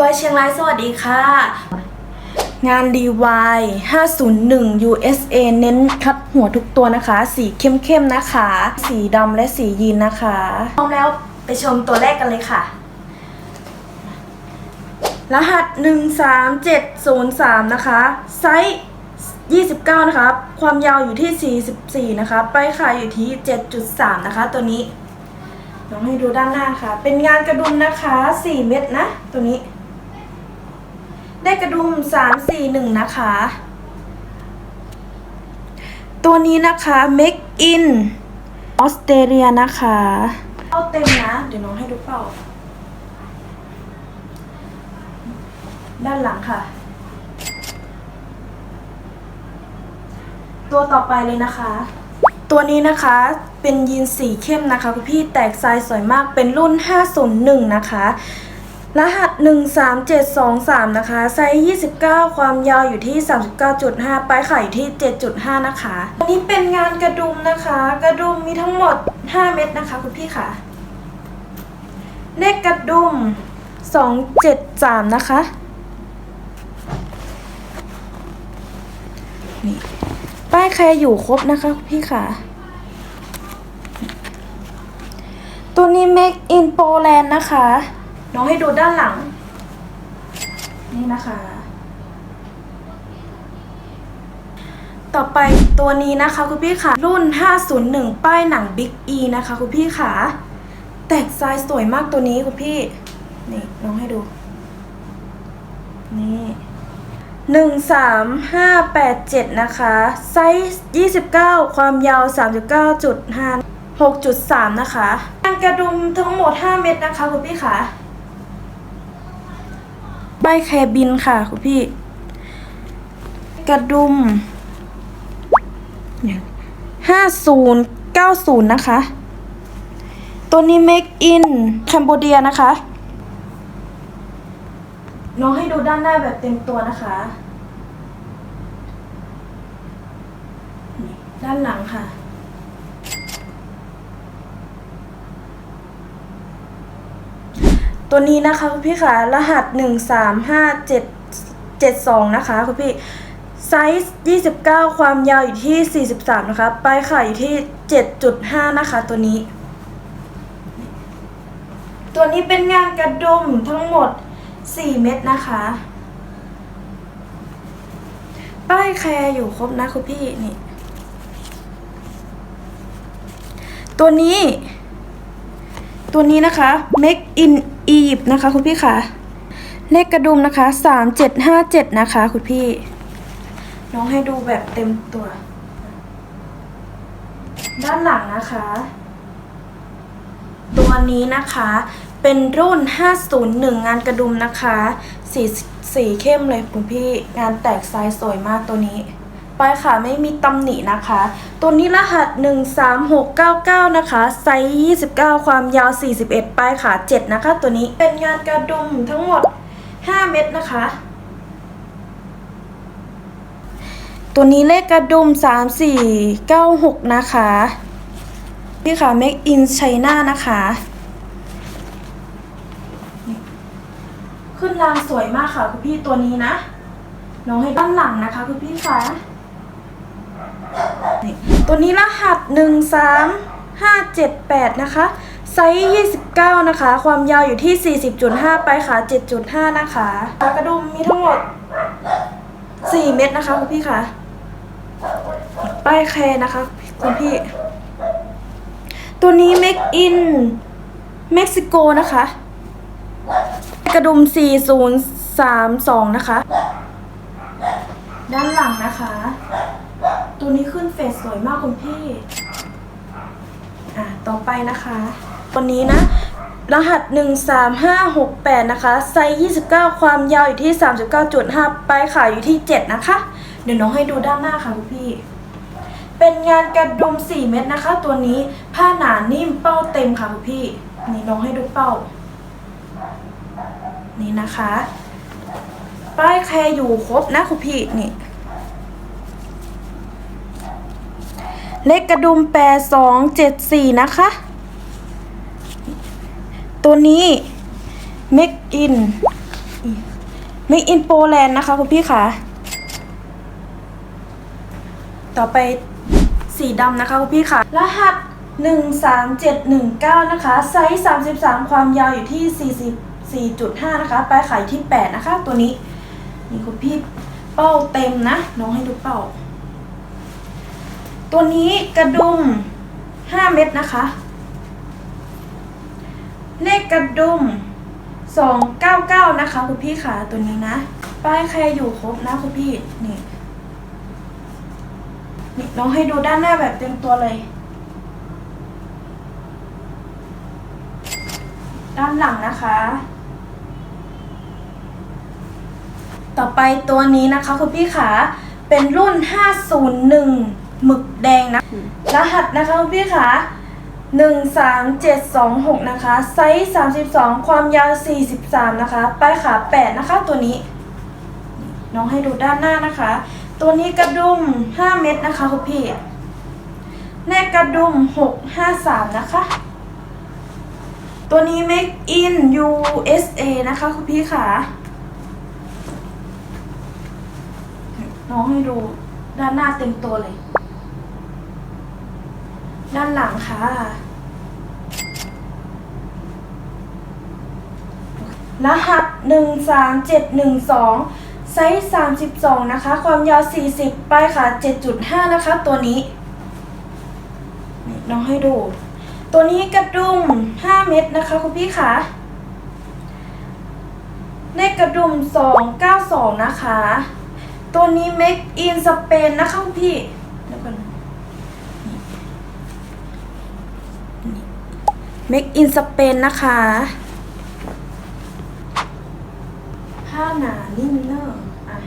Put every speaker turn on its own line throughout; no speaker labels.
DY เชียงรายสวัสดีค่ะ งาน DY 501 USA เน้นคัดหัวทุกตัวนะคะ สีเข้มๆนะคะ สีดำและสียีนนะคะพร้อมแล้วไปชมตัวแรกกันเลยค่ะ รหัส 13703 นะคะ ไซส์29 นะคะ ความยาวอยู่ที่ 44 นะคะ ไปขายอยู่ที่ 7.3 นะคะ ตัวนี้ลองให้ดูด้านหน้าค่ะ เป็นงานกระดุมนะคะ 4 เม็ดนะ ตัวนี้ ได้กระดุม3 4 1นะคะ ตัวนี้นะคะ make in ออสเตรเลียนะคะ เอาเต็มนะ เดี๋ยวน้องให้ดูเปล่า ด้านหลังค่ะ ตัวต่อไปเลยนะคะ ตัวนี้นะคะเป็นยีนสีเข้มนะคะคุณพี่แตกทรายสวยมากเป็นรุ่น 501 นะคะ รหัส 13723 นะคะ ไซส์ 29 ความยาวอยู่ที่ 39.5 ปลายขายอยู่ที่ 7.5 นะคะ อันนี้เป็นงานกระดุมนะคะ กระดุมมีทั้งหมด 5 เม็ดนะคะคุณพี่ค่ะ เลขกระดุม 273 นะคะ นี่ ป้ายแคร์อยู่ครบนะคะคุณพี่ค่ะตัวนี้ Make in Poland นะคะ น้องให้ดูด้านหลัง นี่นะคะ ต่อไปตัวนี้นะคะคุณพี่ค่ะ รุ่น 501 ป้ายหนัง Big E นะคะคุณพี่ค่ะ แตกทรายสวยมากตัวนี้คุณพี่ นี่น้องให้ดู นี่หนึ่งสามห้าแปดเจ็ดนะคะ ไซส์ยี่สิบเก้าความยาวสามสิบเก้าจุดห้าหกจุดสามนะคะงานกระดุมทั้งหมดห้าเม็ดนะคะคุณพี่ค่ะ ใบแคบินค่ะคุณพี่ กระดุมห้าศูนย์เก้าศูนย์นะคะ ตัวนี้ make in แคนโบเดียนะคะน้องให้ดูด้านหน้าแบบเต็มตัวนะคะ ด้านหลังค่ะ ตัวนี้นะคะคุณพี่ค่ะ รหัสหนึ่งสามห้าเจ็ดเจ็ดสองนะคะคุณพี่ ไซส์ยี่สิบเก้าความยาวอยู่ที่สี่สิบสามนะคะ ปลายขายอยู่ที่เจ็ดจุดห้านะคะตัวนี้ ตัวนี้เป็นงานกระดุมทั้งหมด 4 เม็ดนะคะ ป้ายแคร์อยู่ครบนะคุณพี่นี่ ตัวนี้ ตัวนี้นะคะ make in Egypt นะคะ คุณพี่คะเลขกระดุมนะคะ3757นะคะ คุณพี่ น้องให้ดูแบบเต็มตัว ด้านหลังนะคะ ตัวนี้นะคะเป็นรุ่น 501 งานกระดุมนะคะ สีสีเข้มเลยคุณพี่ งานแตกไซส์สวยมากตัวนี้ ปลายขาไม่มีตำหนินะคะ ตัวนี้รหัส 13699 นะคะไซส์29 ความยาว 41 ปลายขา 7 นะคะ ตัวนี้เป็นงานกระดุมทั้งหมด 5 เม็ดนะคะ ตัวนี้เลขกระดุม 3496 นะคะพี่ค่ะ make in China นะคะขึ้นรางสวยมากค่ะคุณพี่ตัวนี้นะน้องให้ด้านหลังนะคะคุณพี่คะ ตัวนี้รหัสหนึ่งสามห้าเจ็ดแปดนะคะ ไซส์ยี่สิบเก้านะคะ ความยาวอยู่ที่สี่สิบจุดห้าไปขาเจ็ดจุดห้านะคะกระดุมมีทั้งหมดสี่เม็ดนะคะคุณพี่คะป้ายแคร์นะคะคุณพี่ ตัวนี้ make in เม็กซิโกนะคะ กระดุม 4032 นะคะ ด้านหลังนะคะ ตัวนี้ขึ้นเฟสสวยมากคุณพี่ อะ ต่อไปนะคะตัวนี้นะ รหัส 13568 นะคะ ไซส์ 29 ความยาวอยู่ที่ 39.5 ปลายขายอยู่ที่ 7 นะคะ เดี๋ยวน้องให้ดูด้านหน้าค่ะคุณพี่ เป็นงานกระดุม 4 เม็ดนะคะ ตัวนี้ ผ้าหนานิ่มเป้าเต็มค่ะคุณพี่ นี่น้องให้ดูเป้า นี่นะคะ ป้ายแคร์อยู่ครบนะคุณพี่ นี่ เลขกระดุมแปดสองเจ็ดสี่นะคะ ตัวนี้เมกอิน Make in Poland นะคะคุณพี่ค่ะ ต่อไปสีดำนะคะคุณพี่ค่ะ รหัส 13719 นะคะ ไซส์ 33 ความยาวอยู่ที่ 44.5 นะคะ ปลายขายที่ 8 นะคะ ตัวนี้ นี่คุณพี่เป้าเต็มนะ น้องให้ดูเป้า ตัวนี้กระดุม 5 เม็ดนะคะ เลขกระดุม 299 นะคะ คุณพี่ขาตัวนี้นะ ป้ายใครอยู่ครบนะคุณพี่นี่นี่น้องให้ดูด้านหน้าแบบเต็มตัวเลย ด้านหลังนะคะ ต่อไปตัวนี้นะคะคุณพี่ขาเป็นรุ่น 501 หมึกแดงนะ รหัสนะคะคุณพี่ขา13726 นะคะ ไซส์32 ความยาว 43 นะคะ ปลายขา 8 นะคะ ตัวนี้ น้องให้ดูด้านหน้านะคะ ตัวนี้กระดุม 5 เม็ดนะคะคุณพี่แนกกระดุม 653 นะคะ ตัวนี้ make in USA นะคะคุณพี่ขาน้องให้ดูด้านหน้าเต็มตัวเลย ด้านหลังค่ะ รหัส 13712ไซส์32 นะคะ ความยาว 40ปลายขา7.5 นะคะ ตัวนี้น้องให้ดู ตัวนี้กระดุม 5 เม็ดนะคะ คุณพี่คะเลขกระดุม 292 นะคะ ตัวนี้ make in Spain นะคะคุณพี่เดี๋ยวก่อน Make in Spain นะคะ ผ้าหนานิ่มเนอะอะ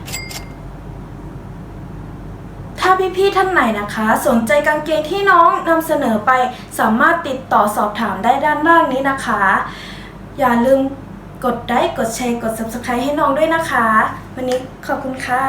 ถ้าพี่ๆท่านไหนนะคะ สนใจกางเกงที่น้องนำเสนอไปสามารถติดต่อสอบถามได้ด้านล่างนี้นะคะ อย่าลืมกดไลค์กดแชร์กด Subscribe ให้น้องด้วยนะคะ วันนี้ขอบคุณค่ะ